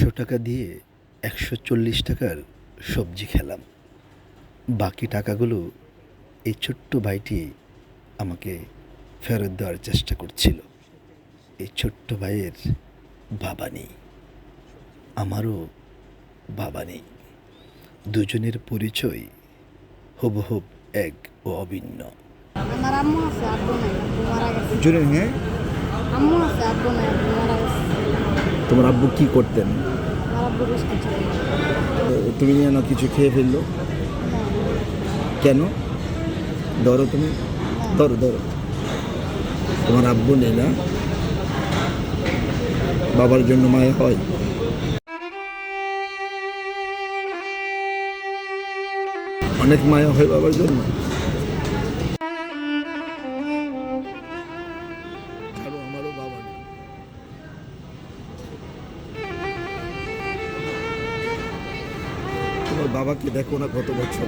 পাঁচশো টাকা দিয়ে একশো চল্লিশ টাকার সবজি খেলাম। বাকি টাকাগুলো এই ছোট্ট ভাইটি আমাকে ফেরত দেওয়ার চেষ্টা করছিল। এই ছোট্ট ভাইয়ের বাবা নেই আমারও বাবা নেই। দুজনের পরিচয় হুবহুব এক ও অভিন্ন। আমার আম্মু আছে আব্বু নাই মারা গেছে। জুড়ে হ্যাঁ আম্মু আছে আব্বু নাই মারা গেছে। তোমার আব্বু কি করতেন? তুমি যেন কিছু খেয়ে ফেলল? কেন? ধরো তুমি। ধরো ধরো। তোমার আব্বু নেই না? বাবার জন্য মায়ে হয়? অনেক মায়া হয় বাবার জন্য। তোমার বাবাকে দেখো না কত বছর